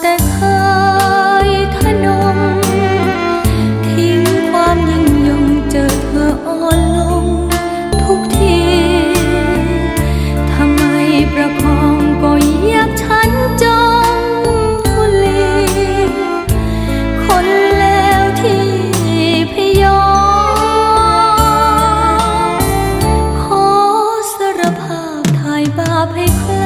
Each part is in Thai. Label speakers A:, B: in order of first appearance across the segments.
A: แต่เคยทนงทิ้งความยิ่งยงเจอเธออ่อนลงทุกที ทำไมประคองก็เหยียบฉันจงทุลีคนแล้วที่พยอมขอสารภาพถ่ายบาปให้คย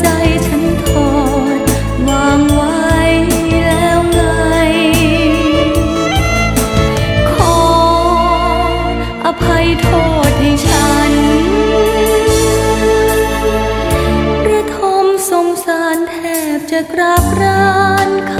A: ใจฉันทอดวางไว้แล้วไง ขออภัยโทษให้ฉันระทมสงสารแทบจะกราบรานค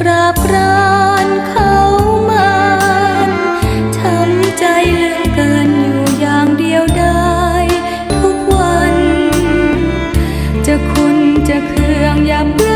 A: กราบรานเขามาช้ำใจเหลือกินอยู่อย่างเดียวได้ ทุกวัน จะคุณจะเคืองอย่าเบื่อ